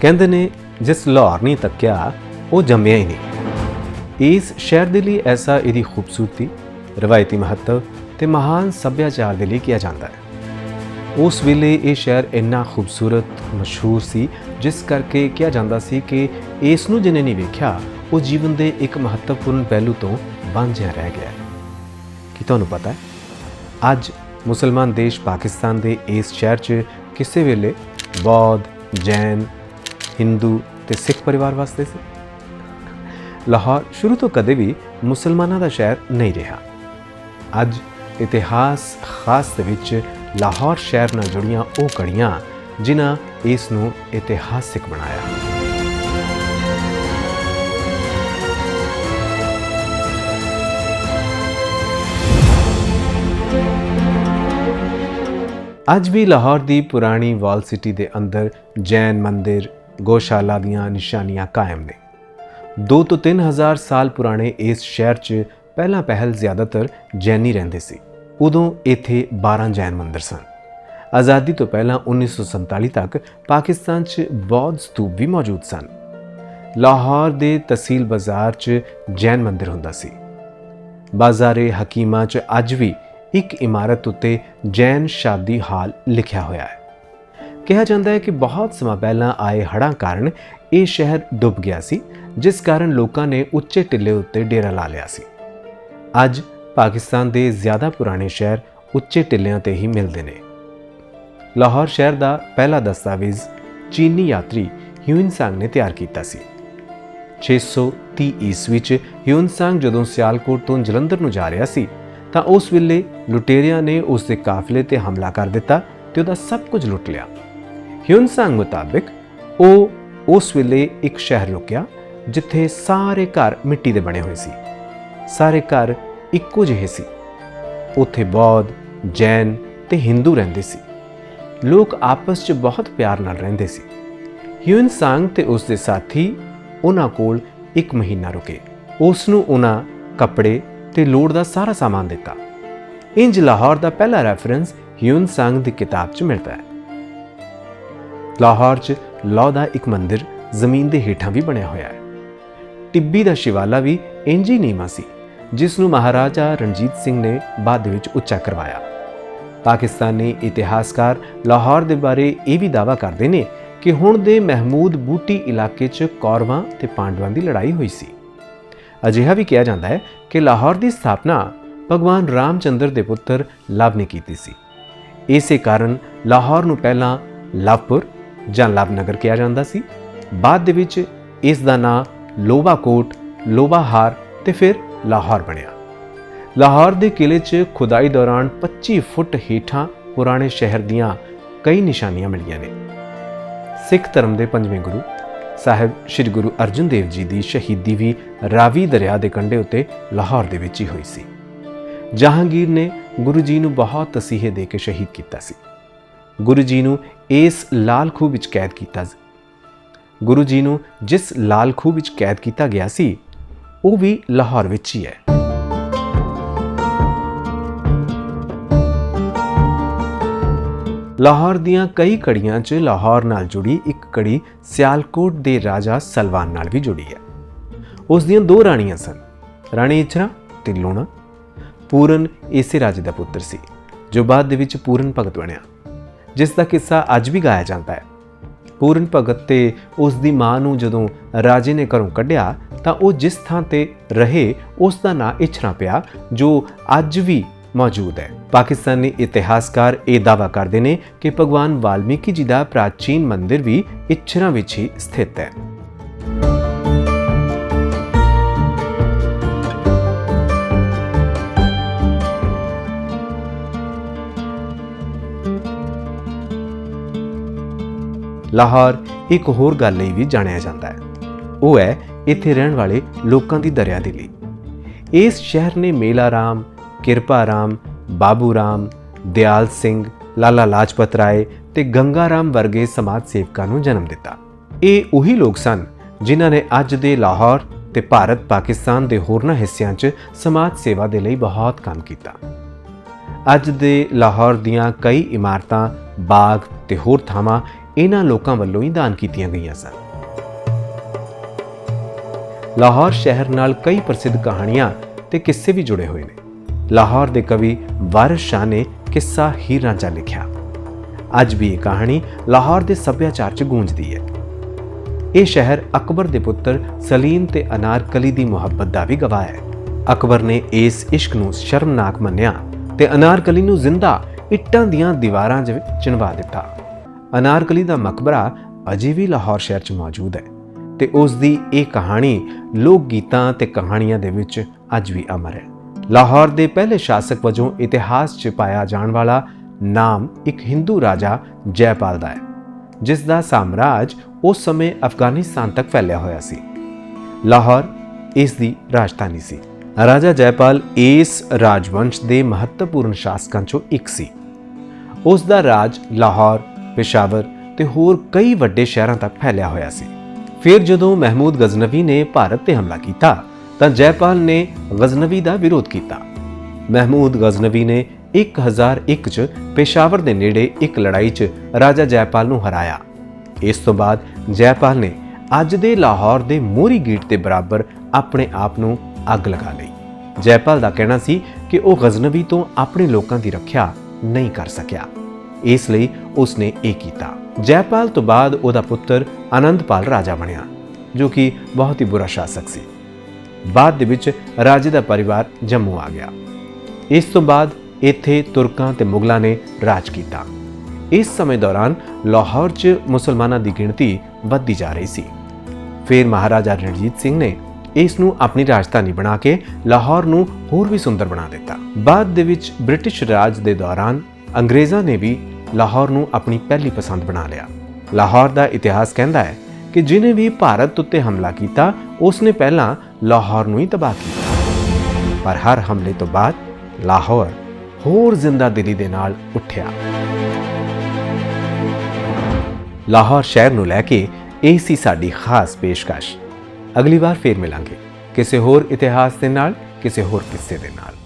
ਕਹਿੰਦੇ ਨੇ, ਜਿਸ ਲਾਹੌਰ ਨਹੀਂ ਤੱਕਿਆ, ਉਹ ਜੰਮਿਆ ਹੀ ਨਹੀਂ। ਇਸ ਸ਼ਹਿਰ ਦੇ ਲਈ ਐਸਾ ਇਹਦੀ ਖੂਬਸੂਰਤੀ, ਰਵਾਇਤੀ ਮਹੱਤਵ ਤੇ ਮਹਾਨ ਸੱਭਿਆਚਾਰ ਦੇ ਲਈ ਕਿਹਾ ਜਾਂਦਾ ਹੈ। ਉਸ ਵੇਲੇ ਇਹ ਸ਼ਹਿਰ ਇੰਨਾ ਖੂਬਸੂਰਤ, ਮਸ਼ਹੂਰ ਸੀ, ਜਿਸ ਕਰਕੇ ਕਿਹਾ ਜਾਂਦਾ ਸੀ ਕਿ ਇਸ ਨੂੰ ਜਿਹਨੇ ਨਹੀਂ ਵੇਖਿਆ, ਉਹ ਜੀਵਨ ਦੇ ਇੱਕ ਮਹੱਤਵਪੂਰਨ ਪਹਿਲੂ ਤੋਂ ਵਾਂਝਿਆ ਰਹਿ ਗਿਆ ਕੀ ਤੁਹਾਨੂੰ ਪਤਾ ਹੈ? ਅੱਜ ਮੁਸਲਮਾਨ ਦੇਸ਼ ਪਾਕਿਸਤਾਨ ਦੇ ਇਸ ਸ਼ਹਿਰ 'ਚ ਕਿਸੇ ਵੇਲੇ ਬੌਧ, ਜੈਨ ਹਿੰਦੂ ਤੇ ਸਿੱਖ ਪਰਿਵਾਰ ਵਾਸਤੇ ਸੀ ਲਾਹੌਰ ਸ਼ੁਰੂ ਤੋਂ ਕਦੇ ਵੀ ਮੁਸਲਮਾਨਾਂ ਦਾ ਸ਼ਹਿਰ ਨਹੀਂ ਰਿਹਾ ਅੱਜ ਇਤਿਹਾਸ ਖਾਸ ਦੇ ਵਿੱਚ ਲਾਹੌਰ ਸ਼ਹਿਰ ਨਾਲ ਜੁੜੀਆਂ ਉਹ ਕੜੀਆਂ ਜਿਨ੍ਹਾਂ ਇਸ ਨੂੰ ਇਤਿਹਾਸਿਕ ਬਣਾਇਆ ਅੱਜ ਵੀ ਲਾਹੌਰ ਦੀ ਪੁਰਾਣੀ ਵਾਲ ਸਿਟੀ ਦੇ ਅੰਦਰ ਜੈਨ ਮੰਦਿਰ ਗੋਸ਼ਾਲਾ ਦੀਆਂ ਨਿਸ਼ਾਨੀਆਂ ਕਾਇਮ ਨੇ। 2 ਤੋਂ 3000 ਸਾਲ ਪੁਰਾਣੇ ਇਸ ਸ਼ਹਿਰ 'ਚ ਪਹਿਲਾਂ ਪਹਿਲ ਜ਼ਿਆਦਾਤਰ ਜੈਨੀ ਰਹਿੰਦੇ ਸੀ। ਉਦੋਂ ਇੱਥੇ 12 ਜੈਨ ਮੰਦਰ ਸਨ। ਆਜ਼ਾਦੀ ਤੋਂ ਪਹਿਲਾਂ 1947 ਤੱਕ ਪਾਕਿਸਤਾਨ 'ਚ ਬੌਧ ਸਤੂਪ ਵੀ ਮੌਜੂਦ ਸਨ। ਲਾਹੌਰ ਦੇ ਤਹਿਸੀਲ ਬਾਜ਼ਾਰ 'ਚ ਜੈਨ ਮੰਦਿਰ ਹੁੰਦਾ ਸੀ। ਬਾਜ਼ਾਰੇ ਹਕੀਮਾ 'ਚ ਅੱਜ ਵੀ ਇੱਕ ਇਮਾਰਤ ਉੱਤੇ ਜੈਨ ਸ਼ਾਦੀ ਹਾਲ ਲਿਖਿਆ ਹੋਇਆ ਹੈ। ਕਿਹਾ ਜਾਂਦਾ ਹੈ ਕਿ ਬਹੁਤ ਸਮਾਂ ਪਹਿਲਾਂ ਆਏ ਹੜ੍ਹਾਂ ਕਾਰਨ ਇਹ ਸ਼ਹਿਰ ਡੁੱਬ ਗਿਆ ਸੀ, ਜਿਸ ਕਾਰਨ ਲੋਕਾਂ ਨੇ ਉੱਚੇ ਟਿੱਲੇ ਉੱਤੇ ਡੇਰਾ ਲਾ ਲਿਆ ਸੀ। ਅੱਜ ਪਾਕਿਸਤਾਨ ਦੇ ਜ਼ਿਆਦਾ ਪੁਰਾਣੇ ਸ਼ਹਿਰ ਉੱਚੇ ਟਿੱਲਿਆਂ ਤੇ ਹੀ ਮਿਲਦੇ ਨੇ। ਲਾਹੌਰ ਸ਼ਹਿਰ ਦਾ ਪਹਿਲਾ ਦਸਤਾਵੇਜ਼ ਚੀਨੀ ਯਾਤਰੀ ਹਿਊਨਸਾਂਗ ਨੇ ਤਿਆਰ ਕੀਤਾ ਸੀ। 630 ਈਸਵੀ ਚ ਹਿਊਨਸਾਂਗ ਜਦੋਂ ਸਿਆਲਕੋਟ ਤੋਂ ਜਲੰਧਰ ਨੂੰ ਜਾ ਰਿਹਾ ਸੀ, ਤਾਂ ਉਸ ਵੇਲੇ ਲੁਟੇਰਿਆਂ ਨੇ ਉਸ ਦੇ ਕਾਫਲੇ ਤੇ ਹਮਲਾ ਕਰ ਦਿੱਤਾ ਤੇ ਉਹਦਾ ਸਭ ਕੁਝ ਲੁੱਟ ਲਿਆ। ਹਿਊਨਸਾਂਗ ਮੁਤਾਬਿਕ ਉਹ ਉਸ ਵੇਲੇ ਇੱਕ ਸ਼ਹਿਰ ਰੁਕਿਆ ਜਿੱਥੇ ਸਾਰੇ ਘਰ ਮਿੱਟੀ ਦੇ ਬਣੇ ਹੋਏ ਸੀ। ਸਾਰੇ ਘਰ ਇੱਕੋ ਜਿਹੇ ਸੀ। ਉੱਥੇ ਬੌਧ, ਜੈਨ ਤੇ ਹਿੰਦੂ ਰਹਿੰਦੇ ਸੀ। ਲੋਕ ਆਪਸ 'ਚ ਬਹੁਤ ਪਿਆਰ ਨਾਲ ਰਹਿੰਦੇ ਸੀ। ਹਿਊਨ ਸੰਗ ਤੇ ਉਸ ਦੇ ਸਾਥੀ ਉਹਨਾਂ ਕੋਲ ਇੱਕ ਮਹੀਨਾ ਰੁਕੇ। ਉਸ ਨੂੰ ਉਹਨਾਂ ਕੱਪੜੇ ਤੇ ਲੋੜ ਦਾ ਸਾਰਾ ਸਾਮਾਨ ਦਿੱਤਾ। ਇੰਜ ਲਾਹੌਰ ਦਾ ਪਹਿਲਾ ਰੈਫਰੈਂਸ ਹਿਊਨ ਸੰਗ ਦੀ ਕਿਤਾਬ 'ਚ ਮਿਲਦਾ ਹੈ। ਲਾਹੌਰ 'ਚ ਲੌ ਦਾ ਇੱਕ ਮੰਦਿਰ ਜ਼ਮੀਨ ਦੇ ਹੇਠਾਂ ਵੀ ਬਣਿਆ ਹੋਇਆ ਹੈ। ਟਿੱਬੀ ਦਾ ਸ਼ਿਵਾਲਾ ਵੀ ਇੰਜ ਹੀ ਨੀਵਾਂ ਸੀ, ਜਿਸ ਨੂੰ ਮਹਾਰਾਜਾ ਰਣਜੀਤ ਸਿੰਘ ਨੇ ਬਾਅਦ ਵਿੱਚ ਉੱਚਾ ਕਰਵਾਇਆ। ਪਾਕਿਸਤਾਨੀ ਇਤਿਹਾਸਕਾਰ ਲਾਹੌਰ ਦੇ ਬਾਰੇ ਇਹ ਵੀ ਦਾਅਵਾ ਕਰਦੇ ਨੇ ਕਿ ਹੁਣ ਦੇ ਮਹਿਮੂਦ ਬੂਟੀ ਇਲਾਕੇ 'ਚ ਕੌਰਵਾਂ ਤੇ ਪਾਂਡਵਾਂ ਦੀ ਲੜਾਈ ਹੋਈ ਸੀ। ਅਜਿਹਾ ਵੀ ਕਿਹਾ ਜਾਂਦਾ ਹੈ ਕਿ ਲਾਹੌਰ ਦੀ ਸਥਾਪਨਾ ਭਗਵਾਨ ਰਾਮਚੰਦਰ ਦੇ ਪੁੱਤਰ ਲਵ ਨੇ ਕੀਤੀ ਸੀ। ਇਸੇ ਕਾਰਨ ਲਾਹੌਰ ਨੂੰ ਪਹਿਲਾਂ ਲਵਪੁਰ ਜਾਂ ਲਵਨਗਰ ਕਿਹਾ ਜਾਂਦਾ ਸੀ। ਬਾਅਦ ਦੇ ਵਿੱਚ ਇਸ ਦਾ ਨਾਂ ਲੋਬਾ ਕੋਟ ਲੋਬਾਹਾਰ ਤੇ ਫਿਰ ਲਾਹੌਰ ਬਣਿਆ। ਲਾਹੌਰ ਦੇ ਕਿਲੇ 'ਚ ਖੁਦਾਈ ਦੌਰਾਨ 25 ਫੁੱਟ ਹੇਠਾਂ ਪੁਰਾਣੇ ਸ਼ਹਿਰ ਦੀਆਂ ਕਈ ਨਿਸ਼ਾਨੀਆਂ ਮਿਲੀਆਂ ਨੇ। ਸਿੱਖ ਧਰਮ ਦੇ ਪੰਜਵੇਂ ਗੁਰੂ ਸਾਹਿਬ ਸ੍ਰੀ ਗੁਰੂ ਅਰਜਨ ਦੇਵ ਜੀ ਦੀ ਸ਼ਹੀਦੀ ਵੀ ਰਾਵੀ ਦਰਿਆ ਦੇ ਕੰਢੇ ਉੱਤੇ ਲਾਹੌਰ ਦੇ ਵਿੱਚ ਹੀ ਹੋਈ ਸੀ। ਜਹਾਂਗੀਰ ਨੇ ਗੁਰੂ ਜੀ ਨੂੰ ਬਹੁਤ ਤਸੀਹੇ ਦੇ ਕੇ ਸ਼ਹੀਦ ਕੀਤਾ ਸੀ। ਗੁਰੂ ਜੀ ਨੂੰ ਇਸ ਲਾਲ ਖੂਹ ਵਿੱਚ ਕੈਦ ਕੀਤਾ ਸੀ। ਗੁਰੂ ਜੀ ਨੂੰ ਜਿਸ ਲਾਲ ਖੂਹ ਵਿੱਚ ਕੈਦ ਕੀਤਾ ਗਿਆ ਸੀ, ਉਹ ਵੀ ਲਾਹੌਰ ਵਿੱਚ ਹੀ ਹੈ। ਲਾਹੌਰ ਦੀਆਂ ਕਈ ਕੜੀਆਂ 'ਚ ਲਾਹੌਰ ਨਾਲ ਜੁੜੀ ਇੱਕ ਕੜੀ ਸਿਆਲਕੋਟ ਦੇ ਰਾਜਾ ਸਲਵਾਨ ਨਾਲ ਵੀ ਜੁੜੀ ਹੈ। ਉਸ ਦੀਆਂ ਦੋ ਰਾਣੀਆਂ ਸਨ, ਰਾਣੀ ਇਛਰਾ ਤੇ ਲੂਣਾ। ਪੂਰਨ ਇਸੇ ਰਾਜੇ ਦਾ ਪੁੱਤਰ ਸੀ, ਜੋ ਬਾਅਦ ਦੇ ਵਿੱਚ ਪੂਰਨ ਭਗਤ ਬਣਿਆ। ਜਿਸ ਦਾ ਕਿੱਸਾ ਅੱਜ ਵੀ ਗਾਇਆ ਜਾਂਦਾ ਹੈ। ਪੂਰਨ ਭਗਤ ਤੇ ਉਸ ਦੀ ਮਾਂ ਨੂੰ ਜਦੋਂ ਰਾਜੇ ਨੇ ਘਰੋਂ ਕੱਢਿਆ, ਤਾਂ ਉਹ ਜਿਸ ਥਾਂ ਤੇ ਰਹੇ, ਉਸ ਦਾ ਨਾਂ ਇਛਰਾ ਪਿਆ, ਜੋ ਅੱਜ ਵੀ ਮੌਜੂਦ ਹੈ। ਪਾਕਿਸਤਾਨੀ ਇਤਿਹਾਸਕਾਰ ਇਹ ਦਾਅਵਾ ਕਰਦੇ ਨੇ ਕਿ ਭਗਵਾਨ ਵਾਲਮੀਕੀ ਜੀ ਦਾ ਪ੍ਰਾਚੀਨ ਮੰਦਿਰ ਵੀ ਇਛਰਾ ਵਿੱਚ ਹੀ ਸਥਿਤ ਹੈ। ਲਾਹੌਰ ਇੱਕ ਹੋਰ ਗੱਲ ਲਈ ਵੀ ਜਾਣਿਆ ਜਾਂਦਾ ਹੈ। ਉਹ ਹੈ ਇੱਥੇ ਰਹਿਣ ਵਾਲੇ ਲੋਕਾਂ ਦੀ ਦਰਿਆਦਿਲੀ ਇਸ ਸ਼ਹਿਰ ਨੇ ਮੇਲਾ ਰਾਮ ਕਿਰਪਾ ਰਾਮ ਬਾਬੂ ਰਾਮ ਦਿਆਲ ਸਿੰਘ, ਲਾਲਾ ਲਾਜਪਤ ਰਾਏ ਤੇ ਗੰਗਾ ਰਾਮ ਵਰਗੇ ਸਮਾਜ ਸੇਵਕਾਂ ਨੂੰ ਜਨਮ ਦਿੱਤਾ। ਇਹ ਉਹੀ ਲੋਕ ਸਨ ਜਿਨ੍ਹਾਂ ਨੇ ਅੱਜ ਦੇ ਲਾਹੌਰ ਤੇ ਭਾਰਤ ਪਾਕਿਸਤਾਨ ਦੇ ਹੋਰਨਾਂ ਹਿੱਸਿਆਂ 'ਚ ਸਮਾਜ ਸੇਵਾ ਦੇ ਲਈ ਬਹੁਤ ਕੰਮ ਕੀਤਾ। ਅੱਜ ਦੇ ਲਾਹੌਰ ਦੀਆਂ ਕਈ ਇਮਾਰਤਾਂ, ਬਾਗ ਤੇ ਹੋਰ ਥਾਵਾਂ ਇਹਨਾਂ ਲੋਕਾਂ ਵੱਲੋਂ ਹੀ ਦਾਨ ਕੀਤੀਆਂ ਗਈਆਂ ਸਨ। ਲਾਹੌਰ ਸ਼ਹਿਰ ਨਾਲ ਕਈ ਪ੍ਰਸਿੱਧ ਕਹਾਣੀਆਂ ਤੇ ਕਿੱਸੇ ਵੀ ਜੁੜੇ ਹੋਏ ਨੇ। ਲਾਹੌਰ ਦੇ ਕਵੀ ਵਾਰਿਸ ਸ਼ਾਹ ਨੇ ਕਿੱਸਾ ਹੀਰ ਰਾਂਝਾ ਲਿਖਿਆ। ਅੱਜ ਵੀ ਇਹ ਕਹਾਣੀ ਲਾਹੌਰ ਦੇ ਸੱਭਿਆਚਾਰ 'ਚ ਗੂੰਜਦੀ ਹੈ। ਇਹ ਸ਼ਹਿਰ ਅਕਬਰ ਦੇ ਪੁੱਤਰ ਸਲੀਮ ਤੇ ਅਨਾਰਕਲੀ ਦੀ ਮੁਹੱਬਤ ਦਾ ਵੀ ਗਵਾਹ ਹੈ। ਅਕਬਰ ਨੇ ਇਸ ਇਸ਼ਕ ਨੂੰ ਸ਼ਰਮਨਾਕ ਮੰਨਿਆ ਤੇ ਅਨਾਰਕਲੀ ਨੂੰ ਜ਼ਿੰਦਾ ਇੱਟਾਂ ਦੀਆਂ ਦੀਵਾਰਾਂ 'ਚ ਚਿਣਵਾ ਦਿੱਤਾ। ਅਨਾਰਕਲੀ ਦਾ ਮਕਬਰਾ ਅਜੇ ਵੀ ਲਾਹੌਰ ਸ਼ਹਿਰ 'ਚ ਮੌਜੂਦ ਹੈ ਤੇ ਉਸ ਦੀ ਇਹ ਕਹਾਣੀ ਲੋਕ ਗੀਤਾਂ ਤੇ ਕਹਾਣੀਆਂ ਦੇ ਵਿੱਚ ਅੱਜ ਵੀ ਅਮਰ ਹੈ। ਲਾਹੌਰ ਦੇ ਪਹਿਲੇ ਸ਼ਾਸਕ ਵਜੋਂ ਇਤਿਹਾਸ 'ਚ ਪਾਇਆ ਜਾਣ ਵਾਲਾ ਨਾਮ ਇੱਕ ਹਿੰਦੂ ਰਾਜਾ ਜੈਪਾਲ ਦਾ ਹੈ, ਜਿਸ ਦਾ ਸਾਮਰਾਜ ਉਸ ਸਮੇਂ ਅਫਗਾਨਿਸਤਾਨ ਤੱਕ ਫੈਲਿਆ ਹੋਇਆ ਸੀ। ਲਾਹੌਰ ਇਸ ਦੀ ਰਾਜਧਾਨੀ ਸੀ। ਰਾਜਾ ਜੈਪਾਲ ਇਸ ਰਾਜਵੰਸ਼ ਦੇ ਮਹੱਤਵਪੂਰਨ ਸ਼ਾਸਕਾਂ ਚੋਂ ਇੱਕ ਸੀ। ਉਸ ਦਾ ਰਾਜ ਲਾਹੌਰ ਪੇਸ਼ਾਵਰ ਤੇ ਹੋਰ ਕਈ ਵੱਡੇ ਸ਼ਹਿਰਾਂ ਤੱਕ ਫੈਲਿਆ ਹੋਇਆ ਸੀ। ਫਿਰ ਜਦੋਂ ਮਹਿਮੂਦ ਗਜ਼ਨਵੀ ਨੇ ਭਾਰਤ ਤੇ ਹਮਲਾ ਕੀਤਾ, ਤਾਂ ਜੈਪਾਲ ਨੇ ਗਜ਼ਨਵੀ ਦਾ ਵਿਰੋਧ ਕੀਤਾ। ਮਹਿਮੂਦ ਗਜ਼ਨਵੀ ਨੇ 1001 ਚ ਪੇਸ਼ਾਵਰ ਦੇ ਨੇੜੇ ਇੱਕ ਲੜਾਈ 'ਚ ਰਾਜਾ ਜੈਪਾਲ ਨੂੰ ਹਰਾਇਆ। ਇਸ ਤੋਂ ਬਾਅਦ ਜੈਪਾਲ ਨੇ ਅੱਜ ਦੇ ਲਾਹੌਰ ਦੇ ਮੋਰੀ ਗੇਟ ਦੇ ਬਰਾਬਰ ਆਪਣੇ ਆਪ ਨੂੰ ਅੱਗ ਲਗਾ ਲਈ। ਜੈਪਾਲ ਦਾ ਕਹਿਣਾ ਸੀ ਕਿ ਉਹ ਗਜ਼ਨਵੀ ਤੋਂ ਆਪਣੇ ਲੋਕਾਂ ਦੀ ਰੱਖਿਆ ਨਹੀਂ ਕਰ ਸਕਿਆ। ਇਸ ਲਈ ਉਸਨੇ ਇਹ ਕੀਤਾ। ਜੈਪਾਲ ਤੋਂ ਬਾਅਦ ਉਹਦਾ ਪੁੱਤਰ ਆਨੰਦਪਾਲ ਰਾਜਾ ਬਣਿਆ, ਜੋ ਕਿ ਬਹੁਤ ਹੀ ਬੁਰਾ ਸ਼ਾਸਕ ਸੀ। ਬਾਅਦ ਦੇ ਵਿੱਚ ਰਾਜੇ ਦਾ ਪਰਿਵਾਰ ਜੰਮੂ ਆ ਗਿਆ। ਇਸ ਤੋਂ ਬਾਅਦ ਇੱਥੇ ਤੁਰਕਾਂ ਤੇ ਮੁਗਲਾਂ ਨੇ ਰਾਜ ਕੀਤਾ। ਇਸ ਸਮੇਂ ਦੌਰਾਨ ਲਾਹੌਰ 'ਚ ਮੁਸਲਮਾਨਾਂ ਦੀ ਗਿਣਤੀ ਵੱਧਦੀ ਜਾ ਰਹੀ ਸੀ। ਫਿਰ ਮਹਾਰਾਜਾ ਰਣਜੀਤ ਸਿੰਘ ਨੇ ਇਸ ਨੂੰ ਆਪਣੀ ਰਾਜਧਾਨੀ ਬਣਾ ਕੇ ਲਾਹੌਰ ਨੂੰ ਹੋਰ ਵੀ ਸੁੰਦਰ ਬਣਾ ਦਿੱਤਾ। ਬਾਅਦ ਦੇ ਵਿੱਚ ਬ੍ਰਿਟਿਸ਼ ਰਾਜ ਦੇ ਦੌਰਾਨ ਅੰਗਰੇਜ਼ਾਂ ਨੇ ਵੀ ਲਾਹੌਰ ਨੂੰ ਆਪਣੀ ਪਹਿਲੀ ਪਸੰਦ ਬਣਾ ਲਿਆ। ਲਾਹੌਰ ਦਾ ਇਤਿਹਾਸ ਕਹਿੰਦਾ ਹੈ ਕਿ ਜਿਨੇ ਵੀ ਭਾਰਤ ਉੱਤੇ ਹਮਲਾ ਕੀਤਾ ਉਸ ਨੇ ਪਹਿਲਾਂ ਲਾਹੌਰ ਨੂੰ ਹੀ ਤਬਾਹ ਕੀਤਾ। ਪਰ ਹਰ ਹਮਲੇ ਤੋਂ ਬਾਅਦ ਲਾਹੌਰ ਹੋਰ ਜ਼ਿੰਦਾ ਦਿਲੀ ਦੇ ਨਾਲ ਉੱਠਿਆ। ਲਾਹੌਰ ਸ਼ਹਿਰ ਨੂੰ ਲੈ ਕੇ ਇਹ ਸੀ ਸਾਡੀ ਖਾਸ ਪੇਸ਼ਕਸ਼। ਅਗਲੀ ਵਾਰ ਫੇਰ ਮਿਲਾਂਗੇ। ਕਿਸੇ ਹੋਰ ਇਤਿਹਾਸ ਦੇ ਨਾਲ, ਕਿਸੇ ਹੋਰ ਕਿੱਸੇ ਦੇ ਨਾਲ।